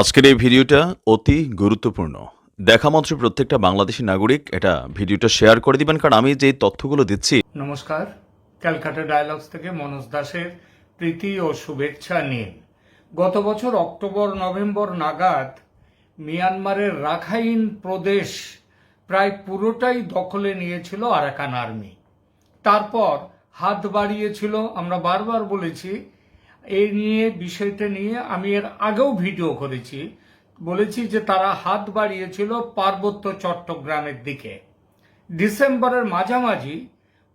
আজকের এই ভিডিওটা অতি গুরুত্বপূর্ণ। দেখা মাত্র প্রত্যেকটা বাংলাদেশি নাগরিক এটা ভিডিওটা শেয়ার করে দিবেন, কারণ আমি যে তথ্যগুলো দিচ্ছি নমস্কার, ক্যালকাটা ডায়ালগস থেকে মনোজ দাসের প্রীতি ও শুভেচ্ছা নিন গত বছর অক্টোবর, নভেম্বর নাগাদ মিয়ানমারের রাখাইন প্রদেশ প্রায় পুরোটাই দখলে নিয়েছিল আরাকান আর্মি। তারপর হাত বাড়িয়েছিল, আমরা বারবার বলেছি এই নিয়ে, বিষয়টা নিয়ে আমি এর আগেও ভিডিও করেছি। বলেছি যে তারা হাত বাড়িয়েছিল পার্বত্য চট্টগ্রামের দিকে। ডিসেম্বরের মাঝামাঝি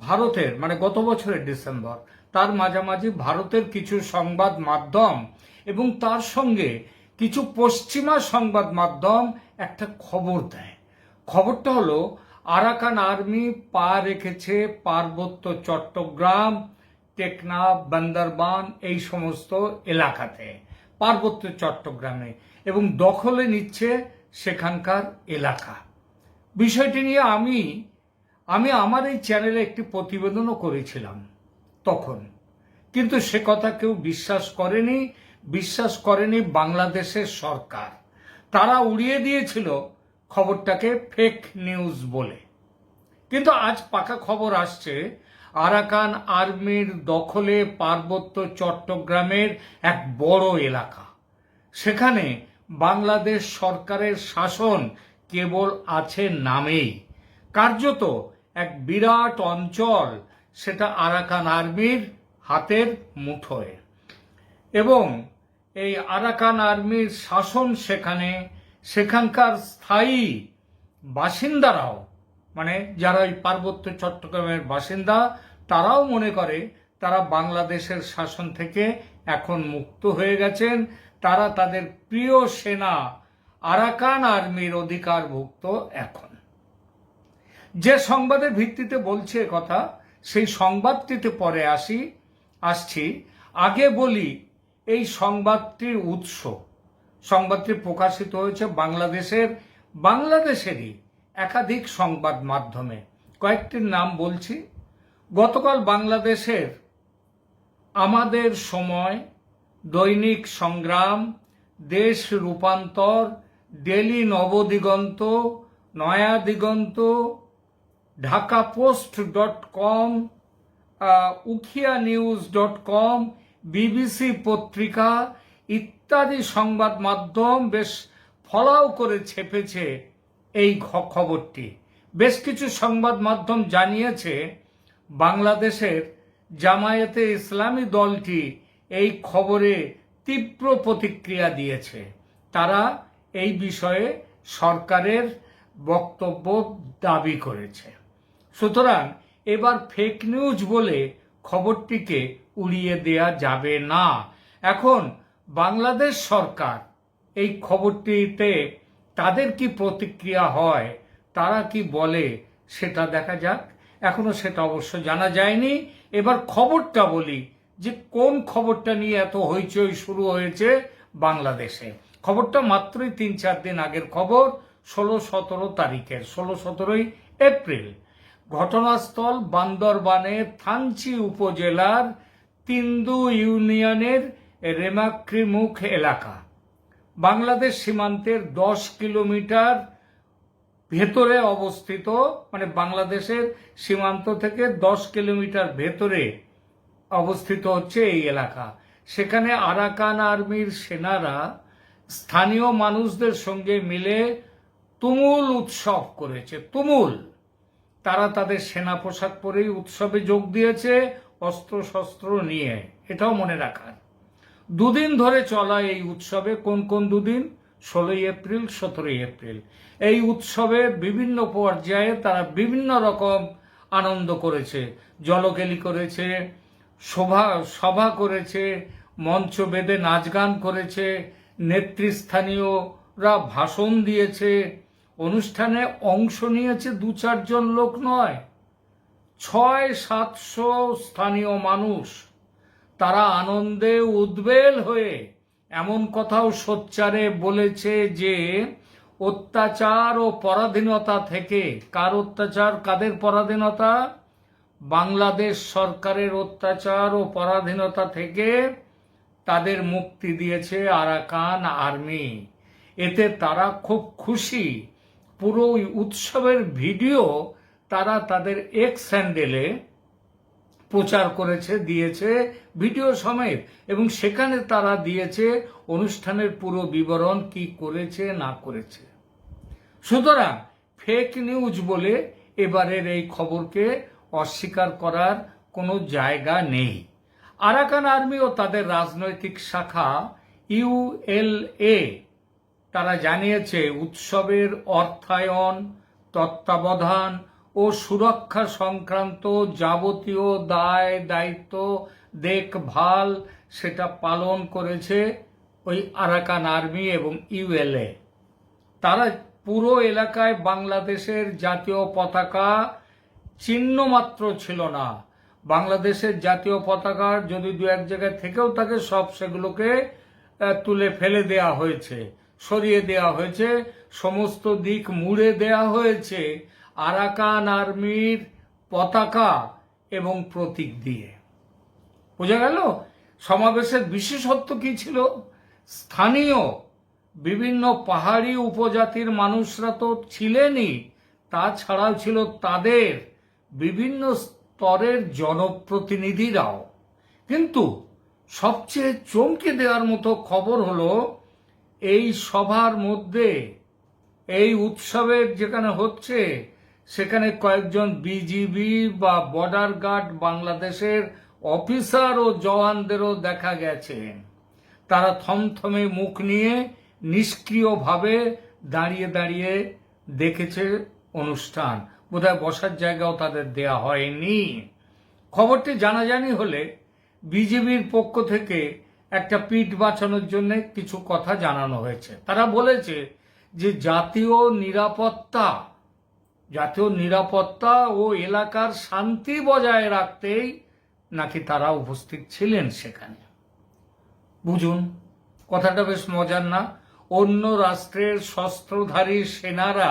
ভারতের মানে গত বছরের ডিসেম্বর, তার মাঝামাঝি ভারতের কিছু সংবাদ মাধ্যম এবং তার সঙ্গে কিছু পশ্চিমা সংবাদ মাধ্যম একটা খবর দেয়। খবরটা হলো, আরাকান আর্মি পা রেখেছে পার্বত্য চট্টগ্রাম টেকনাফ বান্দরবান, এই সমস্ত এলাকাতে, পার্বত্য চট্টগ্রামে, এবং দখলে নিচ্ছে সেখানকার এলাকা। বিষয়টি নিয়ে আমি আমি আমার এই চ্যানেলে একটি প্রতিবেদনও করেছিলাম তখন। কিন্তু সে কথা কেউ বিশ্বাস করেনি বিশ্বাস করেনি বাংলাদেশের সরকার। তারা উড়িয়ে দিয়েছিল খবরটাকে ফেক নিউজ বলে। কিন্তু আজ পাকা খবর আসছে আরাকান আর্মির দখলে পার্বত্য চট্টগ্রামের এক বড় এলাকা। সেখানে বাংলাদেশ সরকারের শাসন কেবল আছে নামেই। কার্যত এক বিরাট অঞ্চল সেটা আরাকান আর্মির হাতের মুঠোয়। এবং এই আরাকান আর্মির শাসন সেখানে সেখানকার স্থায়ী বাসিন্দারাও মানে যারা ওই পার্বত্য চট্টগ্রামের বাসিন্দা তারাও মনে করে তারা বাংলাদেশের শাসন থেকে এখন মুক্ত হয়ে গেছেন। তারা তাদের প্রিয় সেনা আরাকান আর্মির অধিকারভুক্ত এখন। যে সংবাদের ভিত্তিতে বলছে কথা, সেই সংবাদটিতে পরে আসি, আসছি। আগে বলি, এই সংবাদটির উৎস, সংবাদটি প্রকাশিত হয়েছে বাংলাদেশের, বাংলাদেশেরই একাধিক সংবাদ মাধ্যমে। কয়েকটির নাম বলছি। গতকাল বাংলাদেশের আমাদের সময়, দৈনিক সংগ্রাম, দেশ রূপান্তর, daily Nabadiganta Naya Diganta Dhaka post dot com Ukhiya news dot com, BBC পত্রিকা ইত্যাদি সংবাদ মাধ্যম বেশ ফলাও করে ছেপেছে এই খবরটি। বেশ কিছু সংবাদ মাধ্যম জানিয়েছে বাংলাদেশের জামায়াতে ইসলামী দলটি এই খবরে তীব্র প্রতিক্রিয়া দিয়েছে। তারা এই বিষয়ে সরকারের বক্তব্য দাবি করেছে। সুতরাং এবার ফেক নিউজ বলে খবরটিকে উড়িয়ে দেয়া যাবে না। এখন বাংলাদেশ সরকার এই খবরটিতে তাদের কি প্রতিক্রিয়া হয়, তারা কি বলে, সেটা দেখা যাক। এখনও সেটা অবশ্য জানা যায়নি। এবার খবরটা বলি যে কোন খবরটা নিয়ে এত হইচই শুরু হয়েছে বাংলাদেশে। খবরটা মাত্রই তিন চার দিন আগের খবর, ষোলো সতেরো তারিখের, ষোলো সতেরোই এপ্রিল। ঘটনাস্থল বান্দরবানের থানচি উপজেলার তিন্দু ইউনিয়নের রেমাক্রিমুখ এলাকা। বাংলাদেশ সীমান্তের দশ কিলোমিটার ভেতরে অবস্থিত মানে বাংলাদেশের সীমান্ত থেকে দশ কিলোমিটার ভেতরে অবস্থিত হচ্ছে এই এলাকা। সেখানে আরাকান আর্মির সেনারা স্থানীয় মানুষদের সঙ্গে মিলে তুমুল উৎসব করেছে, তুমুল। তারা তাদের সেনা পোশাক পরেই উৎসবে যোগ দিয়েছে অস্ত্র শস্ত্র নিয়ে। এটাও মনে রাখার। দুদিন ধরে চলা এই উৎসবে কোন কোন দুদিন? ষোলোই এপ্রিল, সতেরোই এপ্রিল। এই উৎসবে বিভিন্ন পর্যায়ে তারা বিভিন্ন রকম আনন্দ করেছে। জলকেলি করেছে, শোভা, সভা করেছে, মঞ্চ বেঁধে নাচ গান করেছে, নেতৃস্থানীয়রা ভাষণ দিয়েছে। অনুষ্ঠানে অংশ নিয়েছে দু চারজন লোক নয়, ছয় সাতশো স্থানীয় মানুষ। তারা আনন্দে উদ্বেল হয়ে এমন কথাও সোচ্চারে বলেছে যে, অত্যাচার ও পরাধীনতা থেকে কার অত্যাচার, কাদের পরাধীনতা? বাংলাদেশ সরকারের অত্যাচার ও পরাধীনতা থেকে তাদের মুক্তি দিয়েছে আরাকান আর্মি। এতে তারা খুব খুশি। পুরো উৎসবের ভিডিও তারা তাদের এক্স স্যান্ডেলে প্রচার করেছে, দিয়েছে ভিডিও সমেত। এবং সেখানে তারা দিয়েছে অনুষ্ঠানের পুরো বিবরণ, কি করেছে, না করেছে। সুতরাং ফেক নিউজ বলে এবারের এই খবরকে অস্বীকার করার কোনো জায়গা নেই। আরাকান আর্মি ও তাদের রাজনৈতিক শাখা ইউএলএ তারা জানিয়েছে, উৎসবের অর্থায়ন, তত্ত্বাবধান ও সুরক্ষা সংক্রান্ত যাবতীয় দায়, দায়িত্ব, দেখভাল সেটা পালন করেছে ওই আরাকান আর্মি এবং ইউএলএ তারা পুরো এলাকায় বাংলাদেশের জাতীয় পতাকা চিহ্ন মাত্র ছিল না। বাংলাদেশের জাতীয় পতাকার যদি দু এক জায়গায় থেকেও থাকে, সব সেগুলোকে তুলে ফেলে দেয়া হয়েছে, সরিয়ে দেয়া হয়েছে, সমস্ত দিক মুড়ে দেয়া হয়েছে। আরাকান আর্মির পতাকা এবং প্রতীক দিয়ে। বোঝা গেল? সমাবেশের বিশেষত্ব কি ছিল? স্থানীয় বিভিন্ন পাহাড়ি উপজাতির মানুষরা তো ছিলেনই। তাছাড়াও ছিল তাদের বিভিন্ন স্তরের জনপ্রতিনিধিরাও। কিন্তু সবচেয়ে চমকে দেওয়ার মতো খবর হলো, এই সভার মধ্যে, এই উৎসবের যেখানে হচ্ছে সেখানে কয়েকজন বিজিবি বা বর্ডার গার্ড বাংলাদেশের অফিসার ও জওয়ানদেরও দেখা গেছে। তারা থমথমে মুখ নিয়ে নিষ্ক্রিয়ভাবে দাঁড়িয়ে দাঁড়িয়ে দেখেছে অনুষ্ঠান। বোধহয় বসার জায়গাও তাদের দেয়া হয়নি। খবরটি জানাজানি হলে বিজেপির পক্ষ থেকে একটা পিঠ বাঁচানোর জন্য কিছু কথা জানানো হয়েছে। তারা বলেছে যে জাতীয় নিরাপত্তা জাতীয় নিরাপত্তা ও এলাকার শান্তি বজায় রাখতেই নাকি তারা উপস্থিত ছিলেন সেখানে। বুঝুন, কথাটা বেশ মজার না? অন্য রাষ্ট্রের শস্ত্রধারী সেনারা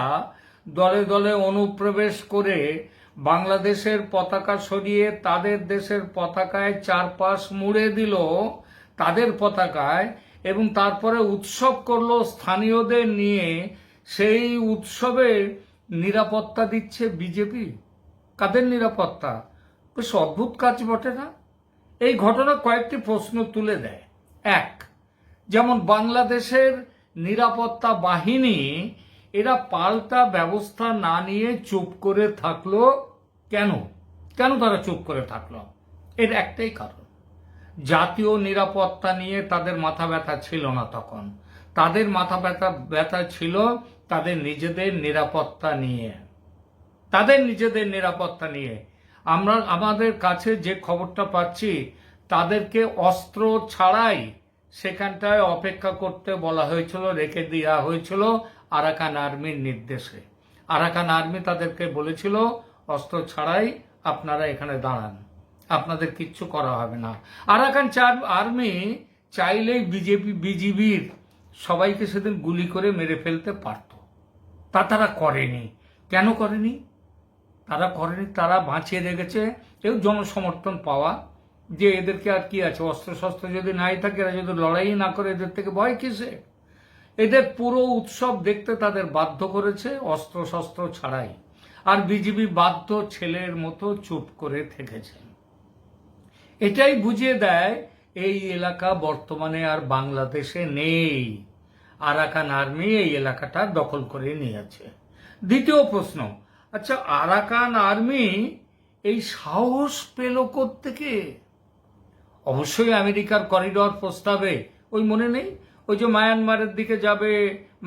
দলে দলে অনুপ্রবেশ করে বাংলাদেশের পতাকা সরিয়ে তাদের দেশের পতাকায় চারপাশ মুড়ে দিল তাদের পতাকায় এবং তারপরে উৎসব করল স্থানীয়দের নিয়ে। সেই উৎসবের নিরাপত্তা দিচ্ছে বিজেপি? কাদের নিরাপত্তা? বেশ অদ্ভুত কাজ বটে না? এই ঘটনা কয়েকটি প্রশ্ন তুলে দেয়। এক, যেমন বাংলাদেশের নিরাপত্তা বাহিনী, এরা পাল্টা ব্যবস্থা না নিয়ে চুপ করে থাকল কেন? কেন তারা চুপ করে থাকল? এর একটাই কারণ। জাতীয় নিরাপত্তা নিয়ে তাদের মাথা ব্যথা ছিল না তখন। তাদের মাথা ব্যথা ব্যথা ছিল তাদের নিজেদের নিরাপত্তা নিয়ে। তাদের নিজেদের নিরাপত্তা নিয়ে। আমরা, আমাদের কাছে যে খবরটা পাচ্ছি, তাদেরকে অস্ত্র ছাড়াই সেখানটায় অপেক্ষা করতে বলা হয়েছিল, রেখে দেওয়া হয়েছিল আরাকান আর্মির নির্দেশে। আরাকান আর্মি তাদেরকে বলেছিল, অস্ত্র ছাড়াই আপনারা এখানে দাঁড়ান। আপনাদের কিচ্ছু করা হবে না। আরাকান চার আর্মি চাইলেই বিজেপি, বিজিবির সবাইকে সেদিন গুলি করে মেরে ফেলতে পারত। তা তারা করেনি। কেন করেনি? তারা করেনি, তারা বাঁচিয়ে রেখেছে কেউ জনসমর্থন পাওয়া। যে এদেরকে আর কি আছে অস্ত্র শস্ত্র যদি নাই থাকে, এরা যদি লড়াই না করে, এদের থেকে ভয় কিসে এদের পুরো উৎসব দেখতে তাদের বাধ্য করেছে অস্ত্র শস্ত্র ছাড়াই। আর বিজিবি বাধ্য ছেলের মতো চুপ করে থেকেছে। এটাই বুঝিয়ে দেয়, এই এলাকা বর্তমানে আর বাংলাদেশে নেই। আরাকান আর্মি এই এলাকাটা দখল করে নিয়েছে। দ্বিতীয় প্রশ্ন আচ্ছা আরাকান আর্মি এই সাহস পেল থেকে অবশ্যই আমেরিকার করিডর প্রস্তাবে, ওই মনে নেই? ওই যে মায়ানমারের দিকে যাবে,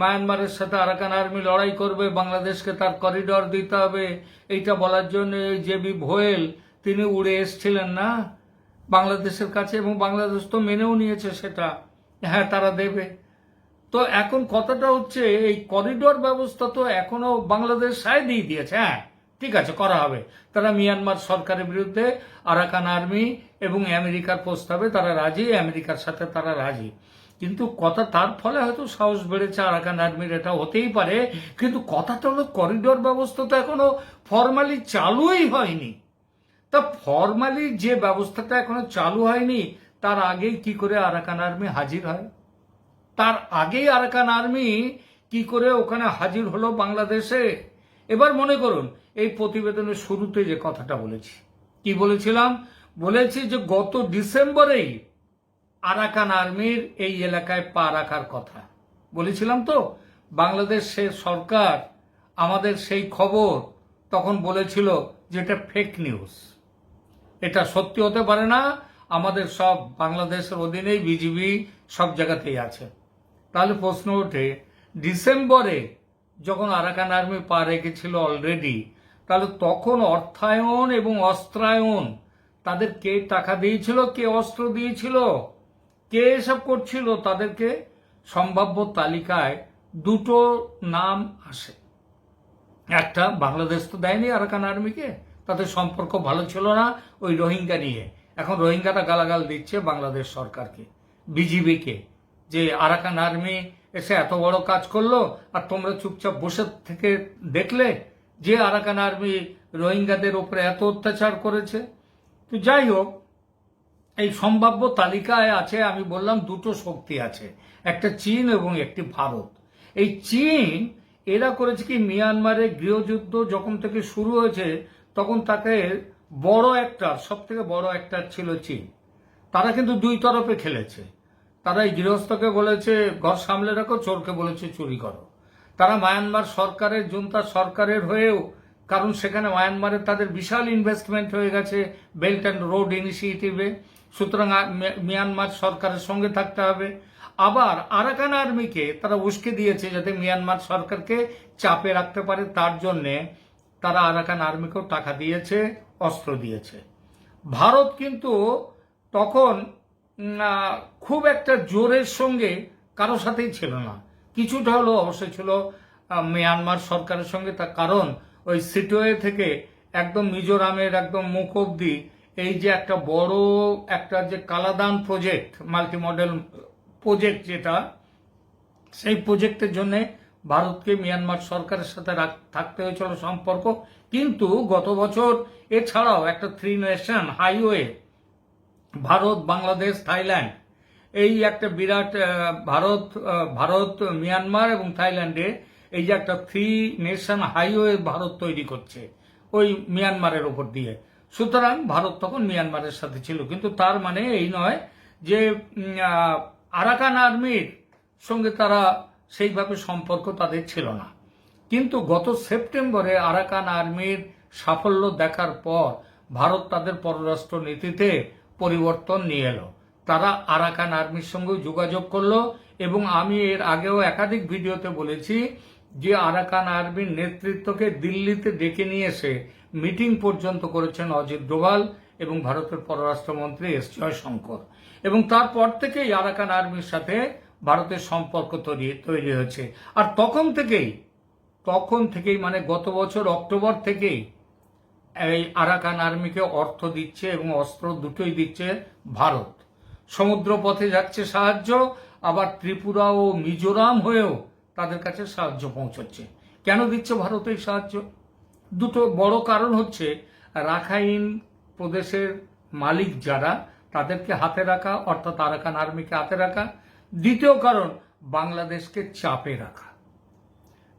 মায়ানমারের সাথে আরাকান আর্মি লড়াই করবে, বাংলাদেশকে তার করিডর দিতে হবে, এইটা বলার জন্য জেবি ভোয়েল, তিনি উড়ে এসছিলেন না বাংলাদেশের কাছে এবং বাংলাদেশ তো মেনেও নিয়েছে সেটা। হ্যাঁ তারা দেবে। তো এখন কথাটা হচ্ছে, এই করিডোর ব্যবস্থা তো এখনও বাংলাদেশ সায় দিয়ে দিয়েছে হ্যাঁ ঠিক আছে, করা হবে। তারা মিয়ানমার সরকারের বিরুদ্ধে আরাকান আর্মি এবং আমেরিকার প্রস্তাবে তারা রাজি, আমেরিকার সাথে তারা রাজি। কিন্তু কথা তার ফলে হয়তো সাহস বেড়েছে আরাকান আর্মির, এটা হতেই পারে। কিন্তু কথাটা হলো করিডোর ব্যবস্থা তো এখনও ফর্মালি চালুই হয়নি। তা ফর্মালি যে ব্যবস্থাটা এখনও চালু হয়নি, তার আগেই কি করে আরাকান আর্মি হাজির হয়? তার আগেই আরাকান আর্মি কি করে ওখানে হাজির হলো বাংলাদেশে? এবার মনে করুন, এই প্রতিবেদনের শুরুতে যে কথাটা বলেছি। কি বলেছিলাম? বলেছি যে গত ডিসেম্বরেই আরাকান আর্মির এই এলাকায় পা রাখার কথা। বলেছিলাম তো, বাংলাদেশ সরকার আমাদের সেই খবর তখন বলেছিল যে এটা ফেক নিউজ এটা সত্যি হতে পারে না, আমাদের সব বাংলাদেশের অধীনেই বিজিবি সব জায়গাতেই আছে। তাহলে প্রশ্ন ওঠে, ডিসেম্বরে যখন আরাকান আর্মি পা রেখেছিল অলরেডি তাহলে তখন অর্থায়ন এবং অস্ত্রায়ন তাদের কে টাকা দিয়েছিল, কে অস্ত্র দিয়েছিল? কে এসব করছিল? তাদেরকে সম্ভাব্য তালিকায় দুটো নাম আসে। একটা বাংলাদেশ তো দেয়নি আরাকান আর্মিকে, তাদের সম্পর্ক ভালো ছিল না ওই রোহিঙ্গা নিয়ে। এখন রোহিঙ্গাটা গালাগাল দিচ্ছে বাংলাদেশ সরকারকে, বিজিবিকে। যে আরাকান আর্মি এসে এত বড় কাজ করল, আর তোমরা চুপচাপ বসে থেকে দেখলে যে আরাকান আর্মি রোহিঙ্গাদের ওপরে এত অত্যাচার করেছে। তো যাই হোক, এই সম্ভাব্য তালিকায় আছে, আমি বললাম দুটো শক্তি আছে, একটা চীন এবং একটি ভারত। এই চীন এরা করেছে কি, মিয়ানমারে গৃহযুদ্ধ যখন থেকে শুরু হয়েছে, তখন তাকে বড় একটা সব থেকে বড় একটা ছিল চীন। তারা কিন্তু দুই তরফে খেলেছে। তারা এই গৃহস্থকে বলেছে, ঘর সামলে রাখো, চোরকে বলেছে, চুরি করো। তারা মায়ানমার সরকারের, জনতা সরকারের হয়েও, কারণ সেখানে মায়ানমারে তাদের বিশাল ইনভেস্টমেন্ট হয়ে গেছে বেল্ট অ্যান্ড রোড ইনিশিয়েটিভে সুতরাং মিয়ানমার সরকারের সঙ্গে থাকতে হবে। আবার আরাকান আর্মিকে তারা উস্কে দিয়েছে যাতে মিয়ানমার সরকারকে চাপে রাখতে পারে, তার জন্যে তারা আরাকান আর্মিকেও টাকা দিয়েছে, অস্ত্র দিয়েছে। ভারত কিন্তু তখন খুব একটা জোরের সঙ্গে কারও সাথেই ছিল না। কিছুটা হলেও অবশ্যই ছিল মিয়ানমার সরকারের সঙ্গে তার কারণ। ওই সিটোয়ে থেকে একদম মিজোরামের একদম মুখ অব্দি এই যে একটা বড় একটা যে Kaladan project multi modal project যেটা, সেই প্রজেক্টের জন্য ভারতকে মিয়ানমার সরকারের সাথে থাকতে হয়েছিল সম্পর্ক। কিন্তু গত বছর এছাড়াও একটা three nation highway Bharat, Bangladesh, Thailand. এই একটা বিরাট ভারত ভারত, মিয়ানমার এবং থাইল্যান্ডে এই যে একটা থ্রি নেশন হাইওয়ে ভারত তৈরি করছে, ওই মিয়ানমারের ওপর দিয়ে। সুতরাং ভারত তখন মিয়ানমারের সাথে ছিল, কিন্তু তার মানে এই নয় যে আরাকান আর্মির সঙ্গে তারা সেইভাবে সম্পর্ক তাদের ছিল না। কিন্তু গত সেপ্টেম্বরে আরাকান আর্মির সাফল্য দেখার পর ভারত তাদের পররাষ্ট্র নীতিতে পরিবর্তন নিয়ে এলো। তারা আরাকান আর্মির সঙ্গে যোগাযোগ করল এবং আমি এর আগেও একাধিক ভিডিওতে বলেছি যে আরাকান আর্মির নেতৃত্বকে দিল্লিতে ডেকে নিয়ে এসে মিটিং পর্যন্ত করেছেন অজিত ডোভাল এবং ভারতের পররাষ্ট্রমন্ত্রী এস জয়শঙ্কর। এবং তারপর থেকেই আরাকান আর্মির সাথে ভারতের সম্পর্ক তৈরি তৈরি হয়েছে। আর তখন থেকেই তখন থেকেই মানে গত বছর অক্টোবর থেকেই এই আরাকান আর্মিকে অর্থ দিচ্ছে এবং অস্ত্র দুটোই দিচ্ছে ভারত। সমুদ্র পথে যাচ্ছে সাহায্য, আবার ত্রিপুরা ও মিজোরাম হয়েও তাদের কাছে সাহায্য পৌঁছচ্ছে। কেন দিচ্ছে ভারত এই সাহায্য? দুটো বড় কারণ হচ্ছে, রাখাইন প্রদেশের মালিক যারা, তাদেরকে হাতে রাখা, অর্থাৎ আরাকান আর্মিকে হাতে রাখা। দ্বিতীয় কারণ, বাংলাদেশকে চাপে রাখা।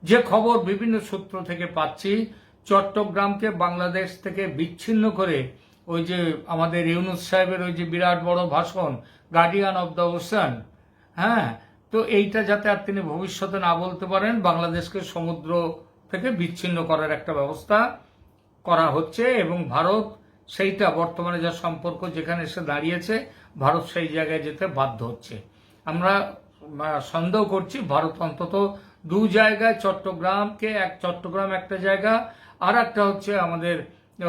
যে খবর বিভিন্ন সূত্র থেকে পাচ্ছি চট্টগ্রামকে বাংলাদেশ থেকে বিচ্ছিন্ন করে ওই যে আমাদের ইউনুস সাহেবের ওই যে বিরাট বড় ভাষণ গার্ডিয়ান অব দ্য ওশান হ্যাঁ? তো এইটা যাতে আর তিনি ভবিষ্যতে না বলতে পারেন, বাংলাদেশকে সমুদ্র থেকে বিচ্ছিন্ন করার একটা ব্যবস্থা করা হচ্ছে এবং ভারত সেইটা, বর্তমানে যা সম্পর্ক যেখানে এসে দাঁড়িয়েছে, ভারত সেই জায়গায় যেতে বাধ্য হচ্ছে। আমরা সন্দেহ করছি, ভারত অন্তত দু জায়গায় চট্টগ্রামকে এক, চট্টগ্রাম একটা জায়গা আর একটা হচ্ছে আমাদের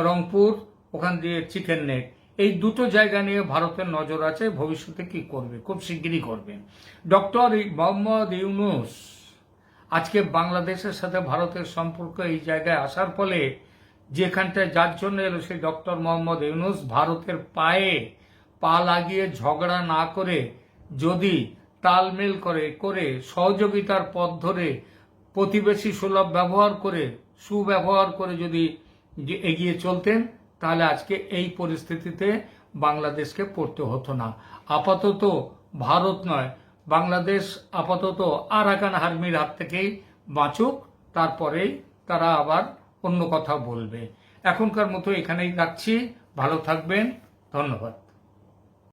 রংপুর, ওখান দিয়ে চিকেন নেক। এই দুটো জায়গা নিয়ে ভারতের নজর আছে, ভবিষ্যতে কি করবে? খুব শিগগিরই করবে। ডক্টর মোহাম্মদ ইউনুস, আজকে বাংলাদেশের সাথে ভারতের সম্পর্ক এই জায়গায় আসার ফলে যেখানটায় যার জন্য এলো সেই ডক্টর মোহাম্মদ ইউনুস, ভারতের পায়ে পা লাগিয়ে ঝগড়া না করে যদি তালমেল করে করে সহযোগিতার পথ ধরে প্রতিবেশী সুলভ ব্যবহার করে, সুব্যবহার করে যদি এগিয়ে চলতেন, তাহলে আজকে এই পরিস্থিতিতে বাংলাদেশকে পড়তে হতো না। আপাতত ভারত নয়, বাংলাদেশ আপাতত আরাকান হার্মির হাত থেকেই বাঁচুক, তারপরেই তারা আবার অন্য কথা বলবে। এখনকার মতো এখানেই রাখছি, ভালো থাকবেন, ধন্যবাদ।